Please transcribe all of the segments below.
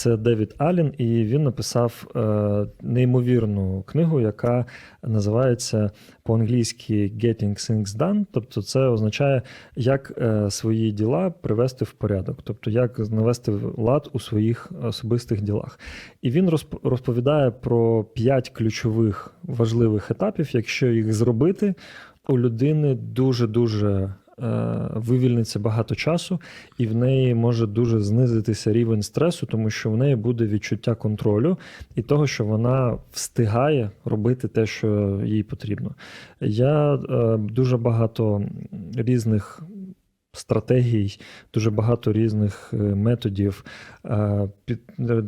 Це Девід Аллен, і він написав е, неймовірну книгу, яка називається по-англійськи Getting Things Done. Тобто, це означає, як е, свої діла привести в порядок, тобто як навести лад у своїх особистих ділах. І він розп- розповідає про п'ять ключових важливих етапів. Якщо їх зробити, у людини дуже дуже вивільниться багато часу, і в неї може дуже знизитися рівень стресу, тому що в неї буде відчуття контролю і того, що вона встигає робити те, що їй потрібно. Я е, дуже багато різних. Стратегій, дуже багато різних е, методів, е, під,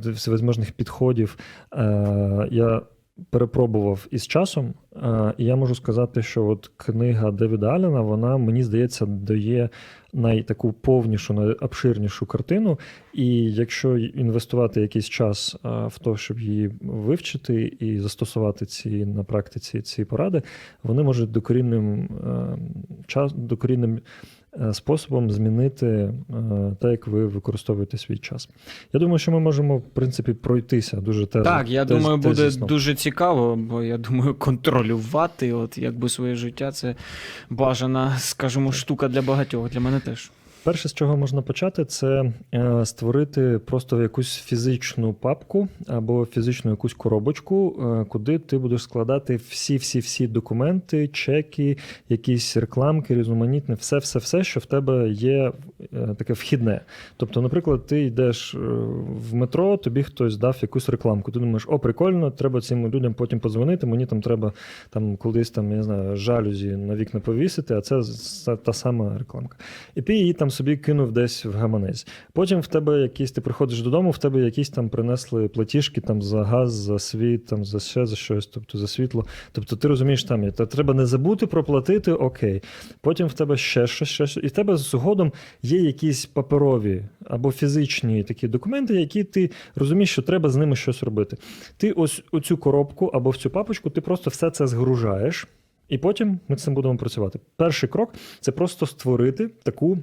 всевозможних підходів. Е, Я перепробував із часом, е, і я можу сказати, що от книга Девіда Аллена, вона, мені здається, дає найтаку повнішу, найобширнішу картину. І якщо інвестувати якийсь час е, в те, щоб її вивчити і застосувати ці на практиці ці поради, вони можуть докорінним е, час докорінним способом змінити те, як ви використовуєте свій час. Я думаю, що ми можемо, в принципі, пройтися дуже те. Так, я тез- думаю, буде тезісно. дуже цікаво, бо я думаю, контролювати, от якби своє життя, це бажана, скажімо, штука для багатьох. Для мене теж. Перше, з чого можна почати, це е, створити просто якусь фізичну папку або фізичну якусь коробочку, е, куди ти будеш складати всі-всі-всі документи, чеки, якісь рекламки, різноманітне, все, все, все, що в тебе є е, таке вхідне. Тобто, наприклад, ти йдеш в метро, тобі хтось дав якусь рекламку. Ти думаєш, о, прикольно, треба цим людям потім подзвонити. Мені там треба там колись там, я знаю, жалюзі на вікна повісити, а це та сама рекламка. І ти її там собі кинув десь в гаманець. Потім в тебе якісь, ти приходиш додому, в тебе якісь там принесли платіжки там за газ, за світ, там за ще за щось, тобто за світло. Тобто ти розумієш, там є. Треба не забути проплатити, окей. Потім в тебе ще щось, ще щось. І в тебе згодом є якісь паперові або фізичні такі документи, які ти розумієш, що треба з ними щось робити. Ти ось у цю коробку або в цю папочку, ти просто все це згружаєш. І потім ми з цим будемо працювати. Перший крок це просто створити таку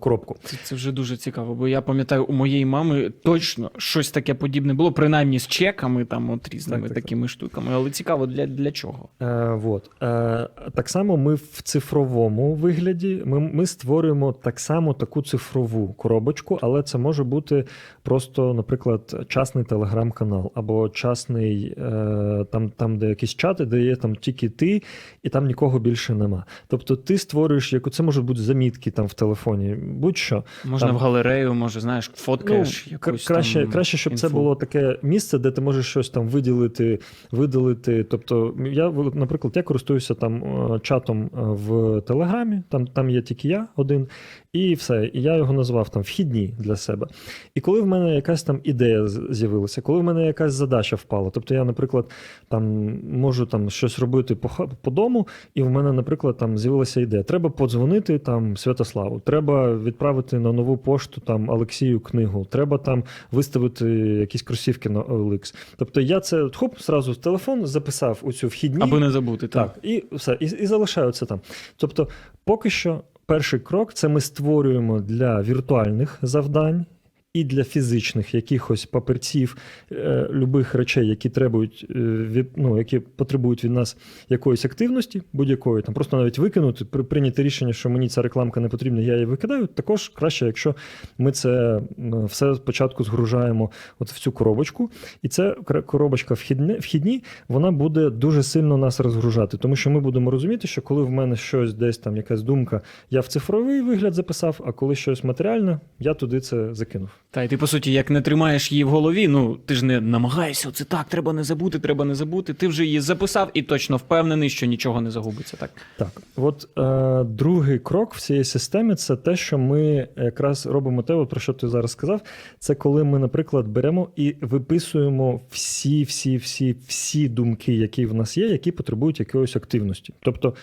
коробку. Це, це вже дуже цікаво, бо я пам'ятаю, у моєї мами точно щось таке подібне було, принаймні з чеками, там от різними Так, так, так. такими штуками. Але цікаво, для, для чого? Е, вот. е, так само ми в цифровому вигляді ми, ми створюємо так само таку цифрову коробочку, але це може бути просто, наприклад, частний телеграм-канал або частний е, там, там, де якісь чати, де є там тільки ти, і там нікого більше нема. Тобто ти створюєш яку це можуть бути замітки там в телефоні, будь-що. Можна Там- в галерею, може, знаєш, фоткаєш Ну, якусь краще, там краще, щоб це було таке місце, де ти можеш щось там виділити, видалити. Тобто, я, наприклад, я користуюся там е, чатом е, в Телеграмі, там, там є тільки я один, і все. І я його назвав там вхідні для себе. І коли в мене якась там ідея з'явилася, коли в мене якась задача впала, тобто я, наприклад, там можу там щось робити по, по дому, і в мене, наприклад, там з'явилася ідея. Треба подзвонити там Святославу, треба відправити на нову пошту там Олексію книгу, треба там виставити якісь кросівки на OLX. Тобто я це хоп, зразу в телефон записав у цю вхідні. Аби не забути, так. Так, і все, і, і залишаю це там. Тобто, поки що, перший крок це ми створюємо для віртуальних завдань. І для фізичних якихось паперців, е, любих речей, які требують е, від, ну, які потребують від нас якоїсь активності, будь-якої, там просто навіть викинути, при, прийняти рішення, що мені ця рекламка не потрібна, я її викидаю. Також краще, якщо ми це все спочатку згружаємо от в цю коробочку, і ця коробочка вхідне, вхідні, вона буде дуже сильно нас розгружати, тому що ми будемо розуміти, що коли в мене щось десь там, якась думка, я в цифровий вигляд записав, а коли щось матеріальне, я туди це закинув. Та й ти, по суті, як не тримаєш її в голові, ну ти ж не намагаєшся, це так, треба не забути, треба не забути. Ти вже її записав і точно впевнений, що нічого не загубиться. Так. Так, от е, другий крок в цій системі це те, що ми якраз робимо те, про що ти зараз сказав. Це коли ми, наприклад, беремо і виписуємо всі, всі, всі, всі думки, які в нас є, які потребують якоїсь активності. Тобто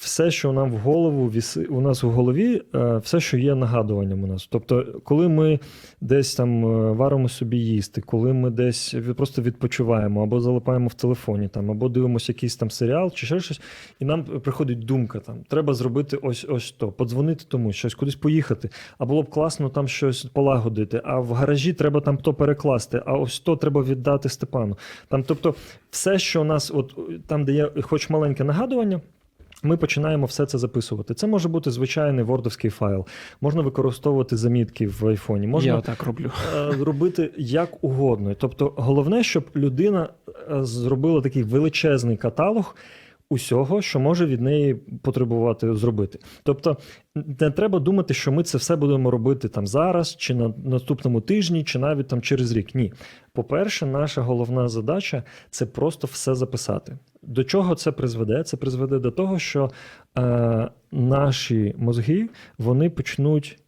все, що нам в голову у нас в голові, е, все, що є нагадуванням у нас. Тобто, коли ми десь там е, варимо собі їсти, коли ми десь просто відпочиваємо, або залипаємо в телефоні, там, або дивимося якийсь там серіал чи ще щось, і нам приходить думка: там треба зробити ось ось то, подзвонити тому, щось кудись поїхати. А було б класно там щось полагодити. А в гаражі треба там то перекласти, а ось то треба віддати Степану. Там, тобто, все, що у нас, от там, де є хоч маленьке нагадування. Ми починаємо все це записувати. Це може бути звичайний вордовський файл, можна використовувати замітки в айфоні, можна Я так роблю. е, робити як угодно. Тобто, головне, щоб людина е, зробила такий величезний каталог усього, що може від неї потребувати зробити. Тобто, не треба думати, що ми це все будемо робити там зараз, чи на наступному тижні, чи навіть там через рік. Ні. По-перше, наша головна задача це просто все записати. До чого це призведе? Це призведе до того, що е, наші мозги вони почнуть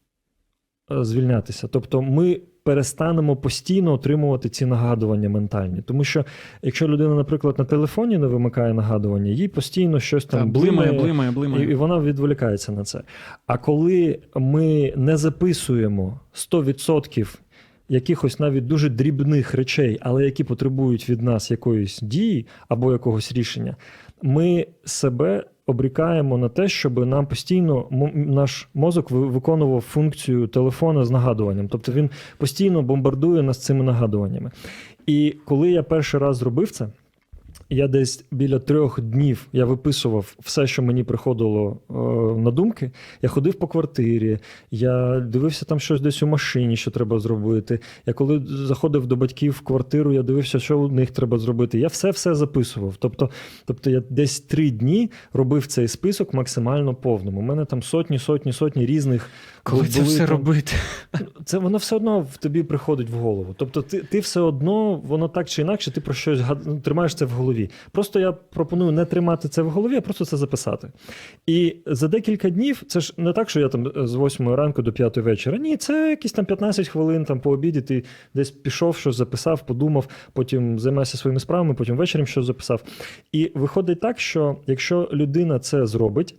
е, звільнятися. Тобто ми перестанемо постійно отримувати ці нагадування ментальні. Тому що якщо людина, наприклад, на телефоні не вимикає нагадування, їй постійно щось там Та, блимає, блимає, блимає, блимає. і, і вона відволікається на це. А коли ми не записуємо 100% якихось навіть дуже дрібних речей, але які потребують від нас якоїсь дії або якогось рішення, ми себе обрікаємо на те, щоб нам постійно наш мозок ви- виконував функцію телефона з нагадуванням. Тобто він постійно бомбардує нас цими нагадуваннями. І коли я перший раз зробив це, я десь біля трьох днів я виписував все, що мені приходило е, на думки. Я ходив по квартирі, я дивився там щось десь у машині, що треба зробити. Я коли заходив до батьків в квартиру, я дивився, що у них треба зробити. Я все все записував. Тобто, тобто я десь три дні робив цей список максимально повним. У мене там сотні, сотні, сотні різних. Коли це все там- робити? це воно все одно в тобі приходить в голову. Тобто, ти, ти все одно, воно так чи інакше, ти про щось ну, тримаєш це в голові. Просто я пропоную не тримати це в голові, а просто це записати. І за декілька днів, це ж не так, що я там з 8 ранку до 5 вечора. Ні, це якісь там 15 хвилин там по обіді. Ти десь пішов, щось записав, подумав, потім займайся своїми справами, потім вечором щось записав. І виходить так, що якщо людина це зробить,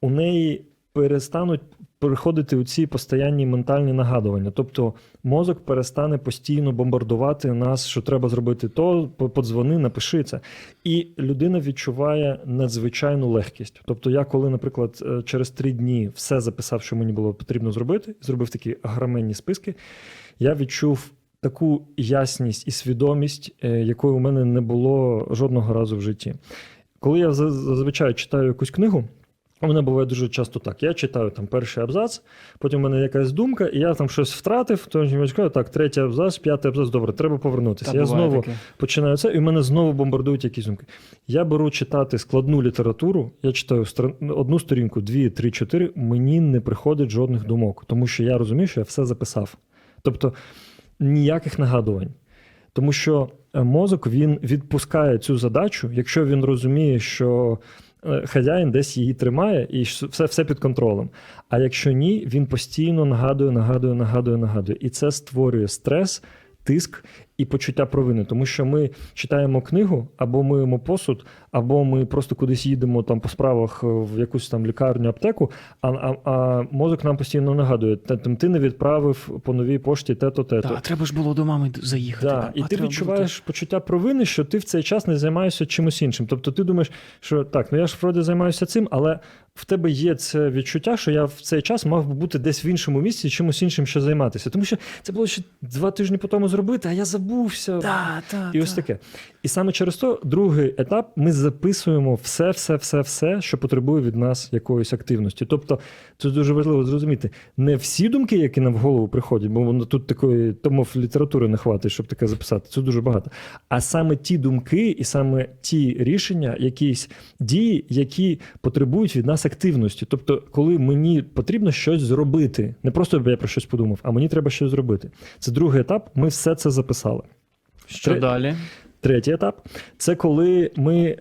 у неї перестануть приходити у ці постоянні ментальні нагадування. Тобто мозок перестане постійно бомбардувати нас, що треба зробити то, подзвони, напиши це. І людина відчуває надзвичайну легкість. Тобто, я коли, наприклад, е, через три дні все записав, що мені було потрібно зробити, зробив такі граменні списки, я відчув. Таку ясність і свідомість, е, якої у мене не було жодного разу в житті. Коли я зазвичай читаю якусь книгу, у мене буває дуже часто так. Я читаю там перший абзац, потім у мене якась думка, і я там щось втратив, то я чекаю, так, третій абзац, п'ятий абзац, добре, треба повернутися. Та я знову таке. починаю це, і в мене знову бомбардують якісь думки. Я беру читати складну літературу, я читаю одну сторінку, дві, три, чотири, мені не приходить жодних думок, тому що я розумію, що я все записав. Тобто ніяких нагадувань. Тому що е, мозок він відпускає цю задачу, якщо він розуміє, що хазяїн десь її тримає і все, все під контролем. А якщо ні, він постійно нагадує, нагадує, нагадує, нагадує. І це створює стрес, тиск і почуття провини. Тому що ми читаємо книгу, або миємо посуд, або ми просто кудись їдемо там по справах е, в якусь там лікарню, аптеку, а, а, а мозок нам постійно нагадує: там, ти не відправив по новій пошті те-то, те-то. Та, треба ж було до мами заїхати. Да, там. і А ти відчуваєш почуття провини, що ти в цей час не займаєшся чимось іншим. Тобто ти думаєш, що так, ну я ж вроді займаюся цим, але в тебе є це відчуття, що я в цей час мав би бути десь в іншому місці, чимось іншим ще займатися. Тому що це було ще два тижні по тому зробити, а я забувся. Та, та, І ось та. таке. І саме через то, другий етап, ми записуємо все, все, все, все, що потребує від нас якоїсь активності. Тобто, це дуже важливо зрозуміти. Не всі думки, які нам в голову приходять, бо воно тут такої томов літератури не хватить, щоб таке записати. Це дуже багато. А саме ті думки і саме ті рішення, якісь дії, які потребують від нас активності. Тобто, коли мені потрібно щось зробити, не просто я про щось подумав, а мені треба щось зробити. Це другий етап. Ми все це записали. Що Три... далі? Третій етап це коли ми е,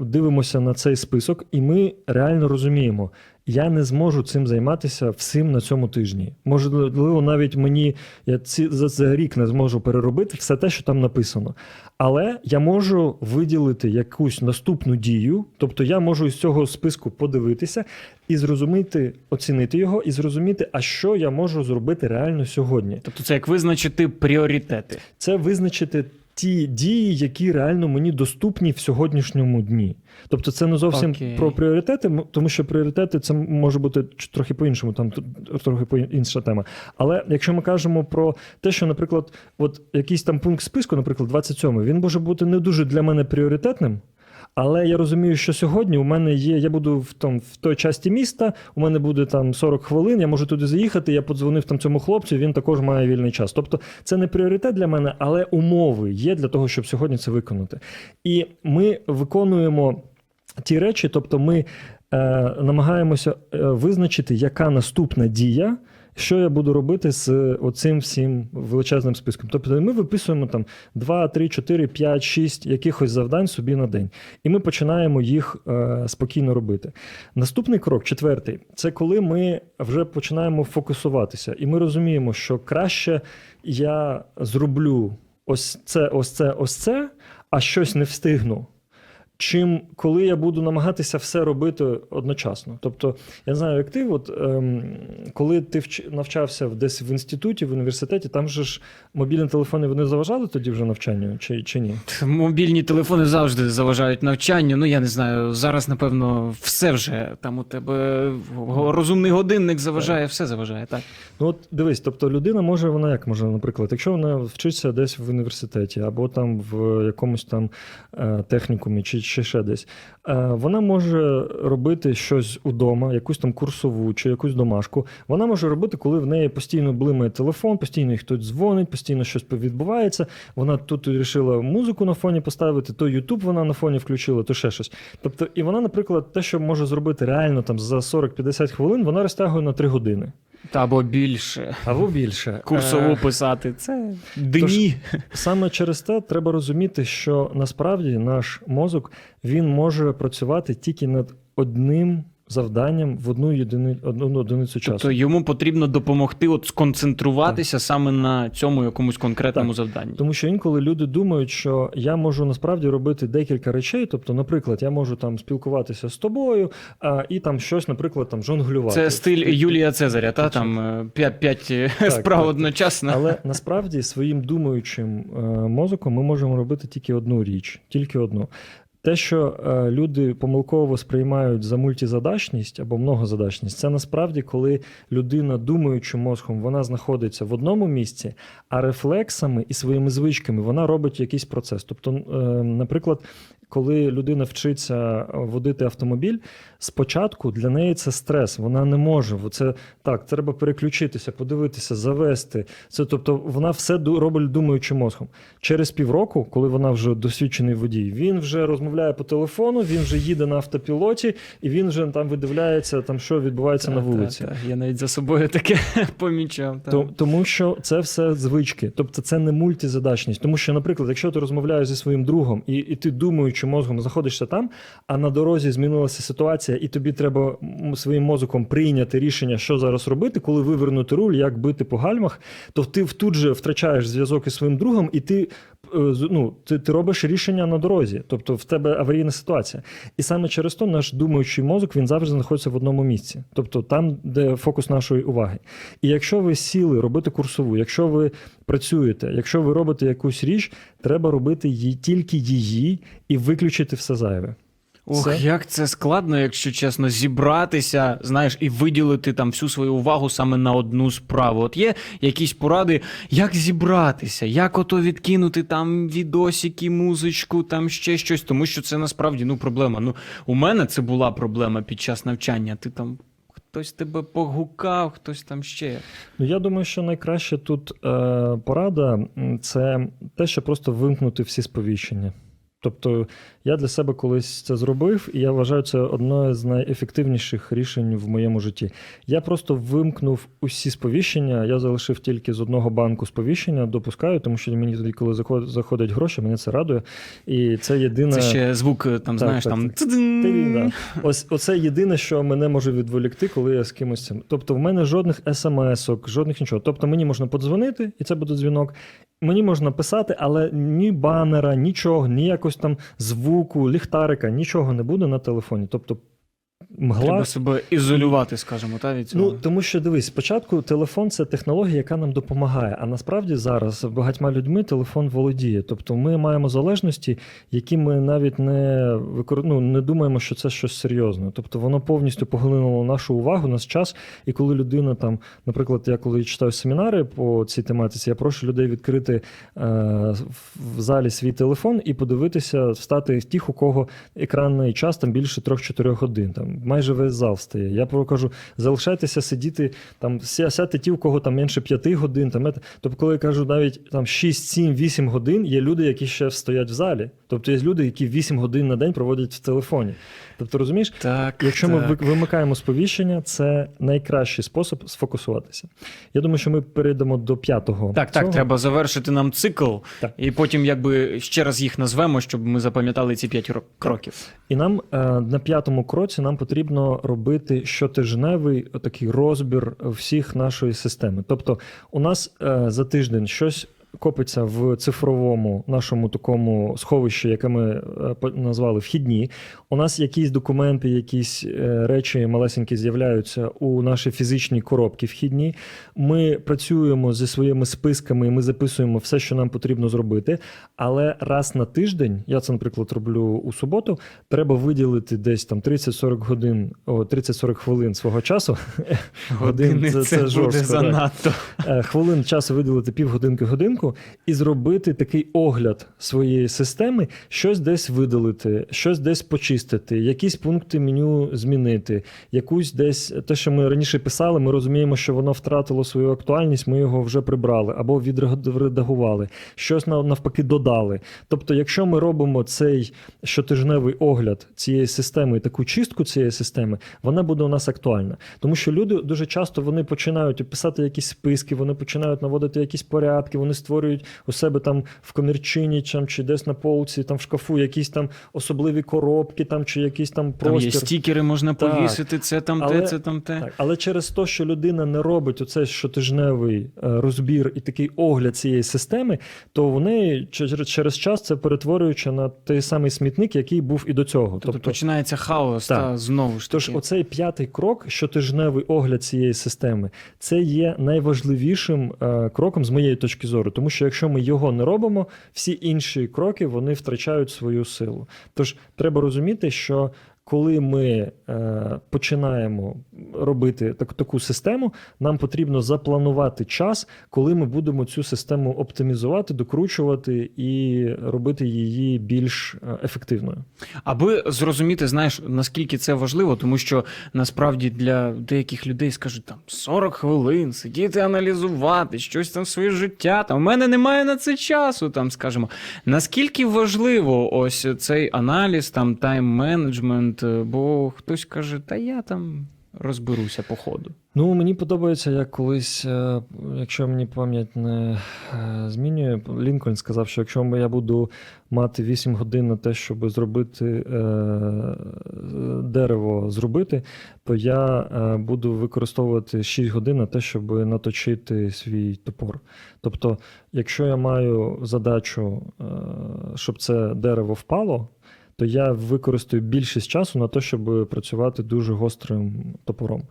дивимося на цей список, і ми реально розуміємо, я не зможу цим займатися всім на цьому тижні. Можливо, навіть мені я ці за, за рік не зможу переробити все те, що там написано. Але я можу виділити якусь наступну дію, тобто я можу із цього списку подивитися і зрозуміти, оцінити його, і зрозуміти, а що я можу зробити реально сьогодні. Тобто це як визначити пріоритети. Це визначити ті дії, які реально мені доступні в сьогоднішньому дні. Тобто, це не зовсім okay. про пріоритети, тому що пріоритети це може бути трохи по-іншому, там т- трохи по інша тема. Але якщо ми кажемо про те, що, наприклад, от якийсь там пункт списку, наприклад, 27, він може бути не дуже для мене пріоритетним. Але я розумію, що сьогодні у мене є. Я буду в там в той часті міста. У мене буде там 40 хвилин. Я можу туди заїхати. Я подзвонив там цьому хлопцю. Він також має вільний час. Тобто, це не пріоритет для мене, але умови є для того, щоб сьогодні це виконати. І ми виконуємо ті речі, тобто, ми е, намагаємося е, визначити, яка наступна дія. Що я буду робити з оцим всім величезним списком? Тобто ми виписуємо там 2, 3, 4, 5, 6 якихось завдань собі на день, і ми починаємо їх е, спокійно робити. Наступний крок, четвертий, це коли ми вже починаємо фокусуватися, і ми розуміємо, що краще я зроблю ось це, ось це, ось це, а щось не встигну. Чим коли я буду намагатися все робити одночасно. Тобто, я знаю, як ти, от ем, коли ти вч... навчався десь в інституті, в університеті, там же ж мобільні телефони вони заважали тоді вже навчанню, чи, чи ні? Мобільні телефони завжди заважають навчанню. Ну я не знаю. Зараз, напевно, все вже там у тебе розумний годинник заважає, все заважає, так. Ну от дивись, тобто людина може, вона як може, наприклад, якщо вона вчиться десь в університеті або там в якомусь там е, технікумі чи, чи ще десь, е, вона може робити щось удома, якусь там курсову чи якусь домашку. Вона може робити, коли в неї постійно блимає телефон, постійно хтось дзвонить, постійно щось відбувається. Вона тут вирішила музику на фоні поставити, то Ютуб вона на фоні включила, то ще щось. Тобто, і вона, наприклад, те, що може зробити реально там за 40-50 хвилин, вона розтягує на 3 години. Та або більше. Або більше. Курсову Е, писати. Це дні. Саме через те треба розуміти, що насправді наш мозок він може працювати тільки над одним завданням в одну єдини, одну одиницю часу. Тобто йому потрібно допомогти от сконцентруватися саме на цьому якомусь конкретному завданні. Тому що інколи люди думають, що я можу насправді робити декілька речей. Тобто, наприклад, я можу там спілкуватися з тобою а, і там щось, наприклад, там жонглювати. Це стиль Юлія Цезаря, та там е, п'ять, п'ять е, Так, справ так. одночасно. Але насправді своїм думаючим е, мозоком ми можемо робити тільки одну річ, тільки одну. Те, що е, люди помилково сприймають за мультизадачність або многозадачність, це насправді, коли людина, думаючи мозком, вона знаходиться в одному місці, а рефлексами і своїми звичками вона робить якийсь процес. Тобто, е, наприклад, коли людина вчиться водити автомобіль, спочатку для неї це стрес. Вона не може. Це так, треба переключитися, подивитися, завести. Це тобто вона все робить думаючи мозком. Через півроку, коли вона вже досвідчений водій, він вже розмовляє по телефону, він вже їде на автопілоті, і він вже там видивляється, там що відбувається на вулиці. та, та. Я навіть за собою таке помічав. та. То- Тому що це все звички, тобто це не мультизадачність. Тому що, наприклад, якщо ти розмовляєш зі своїм другом, і, і ти думаючи мозгом знаходишся там, а на дорозі змінилася ситуація, і тобі треба своїм мозоком прийняти рішення, що зараз робити, коли вивернути руль, як бити по гальмах, то ти тут же втрачаєш зв'язок із своїм другом, і ти. е, Ну, ти, ти робиш рішення на дорозі, тобто в тебе аварійна ситуація. І саме через то наш думаючий мозок він завжди знаходиться в одному місці, тобто там, де фокус нашої уваги. І якщо ви сіли робити курсову, якщо ви працюєте, якщо ви робите якусь річ, треба робити її тільки її і виключити все зайве. Ох, Це- як це складно, якщо чесно, зібратися, знаєш, і виділити там всю свою увагу саме на одну справу. От є якісь поради, як зібратися, як ото відкинути там відосики, музичку, там ще щось, тому що це насправді ну проблема. Ну, у мене це була проблема під час навчання. Ти там хтось тебе погукав, хтось там ще. Ну я думаю, що найкраще тут е, порада це те, що просто вимкнути всі сповіщення. Тобто я для себе колись це зробив, і я вважаю це одне з найефективніших рішень в моєму житті. Я просто вимкнув усі сповіщення. Я залишив тільки з одного банку сповіщення, допускаю, тому що мені тоді, коли заход- заходять гроші, мене це радує. І це єдине. Це ще звук, е, там, Так, знаєш, так, там. так. да. Ось оце єдине, що мене може відволікти, коли я з кимось цим. Тобто, в мене жодних смс-ок, жодних нічого. Тобто мені можна подзвонити, і це буде дзвінок. Мені можна писати, але ні банера, нічого, ні якось там звуку, ліхтарика, нічого не буде на телефоні. Тобто, мгла. Треба себе ізолювати, скажімо, та, від цього. Ну, тому що дивись, спочатку телефон це технологія, яка нам допомагає. А насправді зараз багатьма людьми телефон володіє. Тобто ми маємо залежності, які ми навіть не викор... ну, не думаємо, що це щось серйозне. Тобто воно повністю поглинуло нашу увагу, наш час. І коли людина там, наприклад, я коли читаю семінари по цій тематиці, я прошу людей відкрити е, в залі свій телефон і подивитися, встати тих, у кого екранний час там більше 3-4 годин. Там майже весь зал стає. Я кажу, залишайтеся сидіти там, ся- сядьте ті, у кого там менше 5 годин. Там, тобто, коли я кажу навіть там 6, 7, 8 годин, є люди, які ще стоять в залі. Тобто є люди, які 8 годин на день проводять в телефоні. Тобто, розумієш, так, Якщо ми так. ви- вимикаємо сповіщення, це найкращий спосіб сфокусуватися. Я думаю, що ми перейдемо до п'ятого. Так, так, треба завершити нам цикл, Так. і потім якби ще раз їх назвемо, щоб ми запам'ятали ці п'ять кроків. І нам е, на п'ятому кроці нам потрібно робити щотижневий такий розбір всіх нашої системи. Тобто, у нас е, за тиждень щось. Копиться в цифровому нашому такому сховищі, яке ми е, назвали вхідні. У нас якісь документи, якісь е, речі малесенькі з'являються у нашій фізичній коробці вхідні. Ми працюємо зі своїми списками, і ми записуємо все, що нам потрібно зробити. Але раз на тиждень, я це, наприклад, роблю у суботу, треба виділити десь там 30-40 годин, о, 30-40 хвилин свого часу. Години це- це, це жорстко, так. занадто. Е, хвилин часу виділити півгодинки годинку і зробити такий огляд своєї системи, щось десь видалити, щось десь почистити, якісь пункти меню змінити, якусь десь те, що ми раніше писали, ми розуміємо, що воно втратило свою актуальність, ми його вже прибрали або відредагували, щось нав- навпаки додали. Тобто, якщо ми робимо цей щотижневий огляд цієї системи таку чистку цієї системи, вона буде у нас актуальна. Тому що люди дуже часто вони починають писати якісь списки, вони починають наводити якісь порядки, вони створюють у себе там в комірчині там, чи десь на полці, там в шкафу якісь там особливі коробки, там чи якісь там Там є стікери, можна Так. повісити, це там Але- те, це там те. Так, але через те, що людина не робить оцей щотижневий е, розбір і такий огляд цієї системи, то вони через, через час це перетворюючи на той самий смітник, який був і до цього. Тобто, починається хаос, Так. та знову ж Тож, таки. оцей п'ятий крок, щотижневий огляд цієї системи, це є найважливішим е, кроком з моєї точки зору, тому що якщо ми його не робимо, всі інші кроки вони втрачають свою силу. Тож треба розуміти, що коли ми е, починаємо робити так, таку систему, нам потрібно запланувати час, коли ми будемо цю систему оптимізувати, докручувати і робити її більш е, ефективною. Аби зрозуміти, знаєш, наскільки це важливо, тому що насправді для деяких людей скажуть там 40 хвилин сидіти, аналізувати, щось там своє життя. Там у мене немає на це часу. Там скажімо, наскільки важливо ось цей аналіз, там тайм-менеджмент, е, бо хтось каже, та я там розберуся по ходу. Ну, мені подобається, як колись, е, якщо мені пам'ять не е, змінює, Лінкольн сказав, що якщо я буду мати 8 годин на те, щоб зробити дерево зробити, то я буду використовувати 6 годин на те, щоб наточити свій топор. Тобто, якщо я маю задачу, щоб це дерево впало, то я використаю більшість часу на те, щоб працювати дуже гострим топором.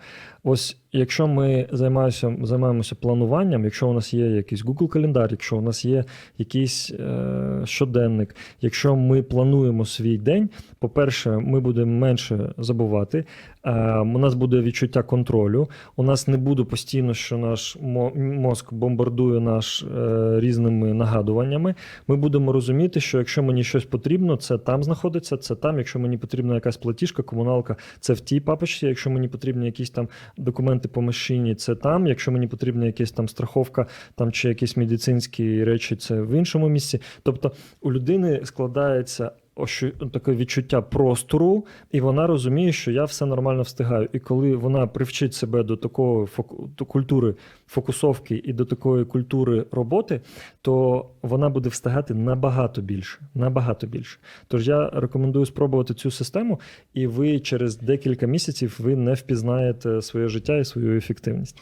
Ось якщо ми займаємося, займаємося плануванням, якщо у нас є якийсь Google календар, якщо у нас є якийсь е, щоденник, якщо ми плануємо свій день, по-перше, ми будемо менше забувати. Е, у нас буде відчуття контролю. У нас не буде постійно, що наш мо- мозк бомбардує наш е, різними нагадуваннями. Ми будемо розуміти, що якщо мені щось потрібно, це там знаходиться, це там. Якщо мені потрібна якась платіжка, комуналка, це в тій папочці. Якщо мені потрібні якісь там документи по машині, це там. Якщо мені потрібна якась там страховка, там чи якісь медицинські речі, це в іншому місці. Тобто у людини складається ощу- таке відчуття простору, і вона розуміє, що я все нормально встигаю. І коли вона привчить себе до такої фоку- до культури фокусовки і до такої культури роботи, то вона буде встигати набагато більше. Набагато більше. Тож я рекомендую спробувати цю систему, і ви через декілька місяців ви не впізнаєте своє життя і свою ефективність.